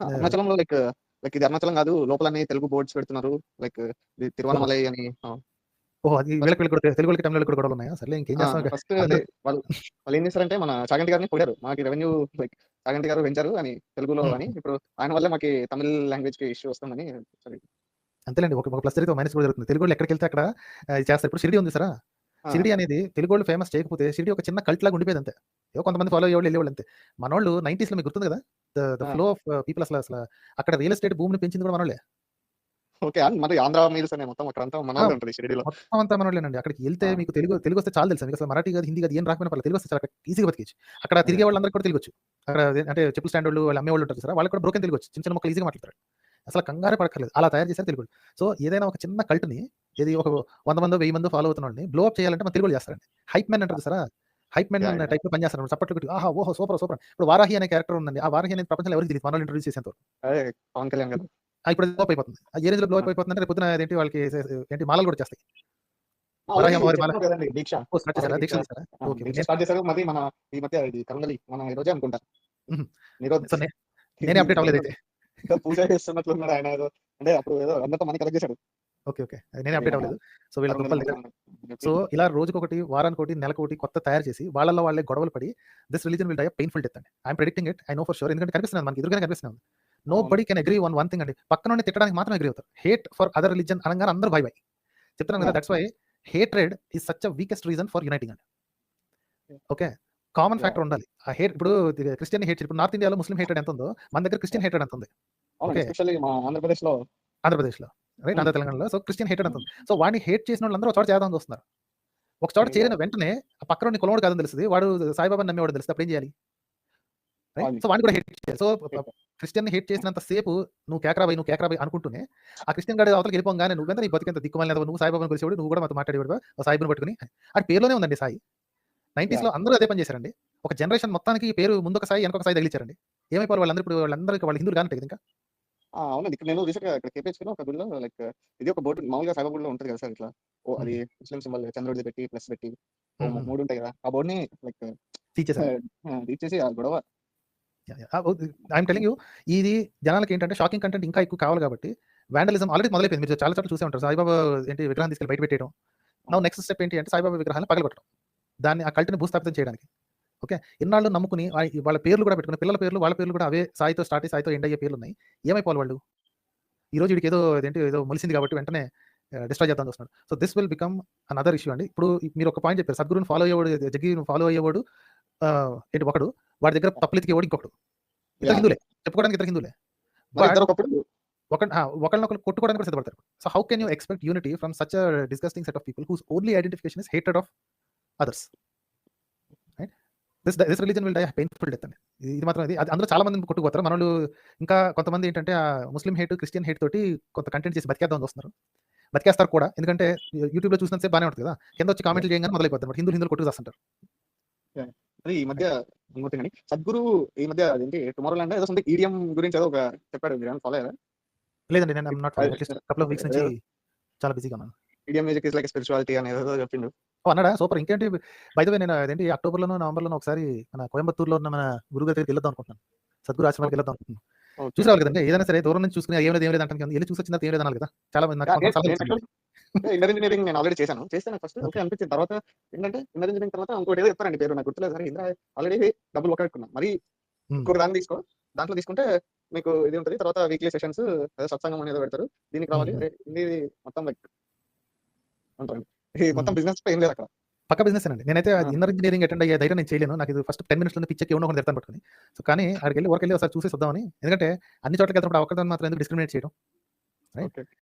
అరుణాచలంలో like, like ఇది అరుణాచలం గాదు. లోపలన్నీ తెలుగు బోర్డ్స్ పెడుతున్నారు. లైక్! తిరువన్నమలై అని. ఓహో! అది వీళ్ళకి వీళ్ళకి కూడా తెలుగు వాళ్ళకి, తమిళోళ్ళకి కూడా గొడవలున్నాయా? సర్లే ఇంకేం ఆ! చేస్తాం ఇక. ఫస్ట్ వాళ్ళు వాళ్ళేం చేశారంటే మన చాగంటి గారిని పొగిడారు. మాకి రెవెన్యూ లైక్ చాగంటి గారు పెంచారు అని తెలుగులో. అని. ఇప్పుడు ఆయన వల్లే మాకి తమిళ్ లాంగ్వేజ్‌కి ఇష్యూ వస్తుందని సరే. అంతేలెండి. ఒక ప్లస్ జరిగితే మైనస్ కూడా జరుగుతుంది. తెలుగోళ్ళు ఎక్కడికెళ్తే అక్కడ ఆహ్, చేస్తారు. ఇప్పుడు షిరిడీ ఉంది చూసారా? ఆ! షిరిడీ అనేది తెలుగోళ్ళు ఫేమస్ చేయకపోతే షిరిడీ ఒక చిన్న కల్ట్ లాగా ఉండిపోయేది అంతే. కొంతమంది ఫాలో అయ్యేవాళ్ళు, ఎళ్ళేవాళ్ళు అంతే. మనోళ్ళు 90స్‌లో మీకు గుర్తుంది కదా! ద! ఫ్లో ఆఫ్ పీపుల్ అసల అసల అక్కడ రియల్ ఎస్టేట్ భూమిని పెంచింది కూడా మనోళ్ళే. ఓకే. మరి ఆంధ్ర మీల్స్ అనే మొత్తం అక్కడంతా ఆ! మనోళ్ళదే ఉంటది షిరిడీలో. మొత్తం అంతా మనోళ్ళేనండి. అక్కడికి ఎళ్తే ఆ! మీకు తెలుగు తెలుగొస్తే చాలు తెలుసా? మీకసలు మరాఠీ కాదు, హిందీ కాదు ఏం రాకపోయినా పర్లేదు. తెలుగొస్తే చాలు ఈజీగా బతికేయచ్చు. అక్కడ. తిరిగే వాళ్ళందరికి కూడా తెలుగొచ్చు. అక్కడ అంటే చెప్పులు స్టాండోళ్ళు వాళ్ళు అమ్మేవాళ్ళు ఉంటారు చూసారా? వాళ్ళకి కూడా బ్రోకెన్ తెలుగొచ్చు. చిన్న చిన్న ముక్కలు ఈజీగా మాట్లాడతారు. అసలు కంగారే పడక్కర్లేదు. అలా తయారు చేశారు తెలుగోళ్ళు. సో, ఏదైనా ఒక చిన్న కల్ట్‌ని ఏది ఒక 100 మందో, 1000 మందో ఫాలో అవుతున్నోడిని బ్లో అప్ చేయాలంటే మన తెలుగోళ్ళు చేస్తారండి. హైప్ మ్యాన్ అంటారు చూసారా? Hype man yeah! యాహ్! టైప్‌లో పని చేస్తారు. చప్పట్లు కొట్టి ఆహా! ఓహో! Super super. ఇప్పుడు వారాహి అనే క్యారెక్టర్ ఉందండి. ఆ వారాహి అనేది ప్రపంచంలో ఎవరికీ తెలీదు. మనోళ్ళు ఇంట్రొడ్యూస్ చేసేంత. ఆ! ఇప్పుడు అది బ్లో అప్ అయిపోతుంది. అది ఏ రేంజ్‌లో బ్లో ఆ! అప్ అయిపోతుందంటే రేపు పొద్దున అదేంటి వాళ్ళకి ఏంటి మాలలు కూడా. ఆ! దీక్ష. ఆ! దీక్ష నేను మన మన అప్డేట్ అవ్వలేదైతే. ఏదో పూజ చేస్తున్నట్లున్నాడు ఆయన ఏదో. అంటే అప్పుడు ఏదో అందరితో మనీ కలెక్ట్ చేశాడు. ఓకే. ఓకే. నేనే అప్డేట్! అవ్వలేదు. సో, వీళ్ళ తుప్పల దగ్గర సో, ఇలా రోజుకొకటి, వారానికోటి, నెలకోటి కొత్త తయారు చేసి వాళ్ళలో వాళ్ళే గొడవలు పడి this religion will die painful death అండి. I am predicting it. I know for sure. ఎందుకంటే కనిపిస్తున్నది మనకి ఎదురుగానే కనిపిస్తూనే ఉంది. అవును. Nobody can agree on one thing అండి. పక్కనోడిని తిట్టడానికి మాత్రం అగ్రీ అవుతారు. హేట్ ఫర్ అదర్ రిలిజియన్ అనంగానే అందరూ బై బై. చెప్తున్నాను కదా! That's why hatred is such a weakest reason for uniting అండి. ఓకే. కామన్! ఫ్యాక్టర్ ఉండాలి. ఆ హేట్ ఇప్పుడు క్రిస్టియన్ హేట్ ఇప్పుడు నార్త్ ఇండియాలో ముస్లిం హేటెడ్ ఎంత ఉందో మన దగ్గర క్రిస్టియన్! హేటెడ్ ఎంత ఉంది. ఓకే. ఎస్పెషల్లీ మా ఆంధ్రప్రదేశ్‌లో ఆంధ్రప్రదేశ్‌లో. రైట్. ఆంధ్ర తెలంగాణలో. So, Christian hated. ఉంది. సో, వాడిని హేట్ చేసినోళ్ళందరూ ఒక చోట చేరదామని చూస్తున్నారు. ఒక చోట! చేరిన వెంటనే ఆ పక్కనోడిని కులమోడు కాదని తెలుస్తది. వాడు సాయిబాబాని నమ్మేవాడని తెలుస్తది. అప్పుడేం చేయాలి? రైట్. అది. సో, వాడిని కూడా హేట్ చేయాలి. సో, ప హేట్. చేసినంత సేపు నువ్వు కేకరా బై, నువ్వు కేకరా బై అనుకుంటూనే ఆ క్రిస్టియన్ గాడు అవతలకి వెళ్ళిపోంగానే నువ్వెంత నీ బతుకెంత దిక్కుమాలినదవా నువ్వు సాయిబాబాని కొలిసేవాడు. నువ్వు కూడా మాతో మాట్లాడేవాడివా? ఓ సాయిబుని పట్టుకొని. ఆడి పేరులోనే ఉందండి సాయి. 90స్‌లో యాహ్! అందరూ అదే పని చేశారండి. ఒక జనరేషన్ మొత్తానికి పేరు ముందొక సాయి, ఎనకొక సాయి తగిలిచ్చారండి. ఏమైపోవాలి వాళ్ళందరూ ఇప్పుడు వాళ్ళందరూ ఇక వాళ్ళు హిందువులు కదా ఇంకా. అవునండి. ఇక్కడ నేను రీసెంట్‌గా ఇక్కడ కేపీహెచ్‌బీలో ఒక గుడిలో లైక్ ఇది ఒక బోర్డ్ మామూలుగా సాయిబాబా గుడిలో ఉంటది కదా సార్ ఇట్లా. ఓ అది. ముస్లిం సింబల్ చంద్రుడిది పెట్టి, ప్లస్ పెట్టి ఓ హ్మ్. హ్మ్. 3 ఉంటాయి కదా! ఆ బోర్డ్‌ని లైక్ తీసేసారా? ఆ! తీసేసి ఆ గొడవ yeah! Yeah! Oh I am telling you ఇది జనాలకేంటంటే షాకింగ్ కంటెంట్ ఇంకా ఎక్కువ కావాలి కాబట్టి వాండలిజం ఆల్రెడీ మొదలైపోయింది. మీరు చాలా చోట్ల చూసే ఉంటారు. సాయిబాబా ఏంటి విగ్రహాన్ని తీసుకెళ్ళి బయట పెట్టేయడం. నౌ అవును. నెక్స్ట్ స్టెప్ ఏంటి అంటే సాయిబాబా విగ్రహాన్ని పగలగొట్టడం. దాన్ని ఆ కల్ట్‌ని భూస్థాపితం చేయడానికి. ఓకే. ఇన్నాళ్ళు నమ్ముకుని వాళ్ళ పేర్లు కూడా పెట్టుకుని పిల్లల పేర్లు, వాళ్ళ పేర్లు కూడా అవే సాయితో స్టార్ట్ అయ్యి సాయితో ఎండ్ అయ్యే పేర్లున్నాయి. ఏమైపోవాలి వాళ్ళు? ఈరోజు వీడికేదో అదేంటి ఏదో మొలిసింది కాబట్టి వెంటనే డిస్ట్రాయ్ చేద్దామని చూస్తున్నాడు. So, this will become another issue అండి. ఇప్పుడు మీరు ఒక పాయింట్ చెప్పారు. సద్గురుని ఫాలో అయ్యేవాడు జగ్గిని ఫాలో అయ్యేవాడు ఏంటి ఒకడు. వాడి దగ్గర తప్పులు ఎతికేవాడు ఇంకొకడు. ఇద్దరు యాహ్! హిందువులే. చెప్పుకోవడానికి ఇద్దరు ఒకప్పుడు ఒక కొట్టుకోవడానికి కూడా సిద్ధపడతారు. So, how can you expect unity from such a disgusting set of people whose only identification is hatred of others. This this religion will die painful death అండి. ఇది మాత్రం ఇది అది అందులో చాలా మంది కొట్టుకుపోతారు. మనోళ్ళు ఇంకా కొంతమంది ఏంటంటే ఆహ్, ముస్లిం హేట్, క్రిస్టియన్ హేట్ తోటి కొంత కంటెంట్ చేసి బతికేద్దామని చూస్తున్నారు. బతికేస్తారు కూడా. ఎందుకంటే యూట్యూబ్‌లో చూసినంత సేపు బానే ఉంటది కదా! కిందొచ్చి యాహ్! కామెంట్‌లు చేయంగానే మొదలైపోద్దన్నమాట. హిందువులు హిందువులు కొట్టుకు చస్తుంటారు. అది ఈ మధ్య ఇంకోటండి. సద్గురు ఈ మధ్య అదేంటి టుమారో ల్యాండ్ ఏదో సంథింగ్ ఈడీఎం గురించి ఏదో ఒక చెప్పాడు. మీరేమైనా ఫాలో అయ్యారా? లేదండి. నేను నాట్ కపుల్ ఆఫ్. వీక్స్ నుంచి చాలా బిజీగా ఉన్నాను. EDM music is like spirituality అని ఏదేదో చెప్పిండు. అన్నాడా? సూపర్. ఇంకేంటి బై ద వే నేను అదేంటి అక్టోబర్‌లోనో, నవంబర్‌లోనో ఒకసారి మన కోయంబత్తూర్‌లో ఉన్న మన గురువుగారి దగ్గరికి వెళ్ళొద్దాం అనుకుంటున్నాను. సద్గురు ఆశ్రమానికి వెళ్ళొద్దాం అనుకుంటున్నాను. చూసి రావాలి కదండీ! ఏదైనా సరే దూరం నుంచి చూసుకొని ఏం లేదు, ఏం లేదు అంటానికి ఎళ్ళి చూసొచ్చిన తర్వాత ఏం లేదు అనాలి కదా! చాలా మంది ఇంటర్ ఇంజినీరింగ్ నేను ఆల్రెడీ చేశాను. చేస్తే నాకు ఫస్ట్ ఓకే. అనిపించింది. తర్వాత ఏంటంటే ఇంటర్ ఇంజినీరింగ్ తర్వాత ఇంకోటి ఏదో చెప్తారండి పేరు నాకు గుర్తులేదు. అరే ఏందిరా ఆల్రెడీ డబ్బులు ఒక్కబెట్టుకున్నా. మరి హ్మ్. ఇంకొక దాన్ని తీసుకో. దాంట్లో తీసుకుంటే మీకు ఇది ఉంటది. తర్వాత వీక్లీ సెషన్స్ ఏదో సత్సంగం అనేదో పెడతారు. దీనికి రావాలి. ఇది మొత్తం మొత్తం హ్మ్. బిజినెస్ ఏం లేదు అక్కడ. పక్కా బిజినెసేనండి. నేనైతే ఇన్నర్ ఇంజినీరింగ్ అటెండ్ అయ్యే ధైర్యం నేను చేయలేను. నాకు ఇది ఫస్ట్ 10 మినిట్స్‌లోనే పిచ్చెక్కి ఎవడినో ఒకడిని తిడతాను పట్టుకొని. సో, కానీ అక్కడికెళ్ళి ఊరికెళ్ళి ఒకసారి చూసేసి వద్దామని. ఎందుకంటే అన్ని చోట్లకి వెళ్తున్నప్పుడు ఒక్కదాన్ని మాత్రం ఎందుకు డిస్క్రిమినేట్ చేయడం. రైట్.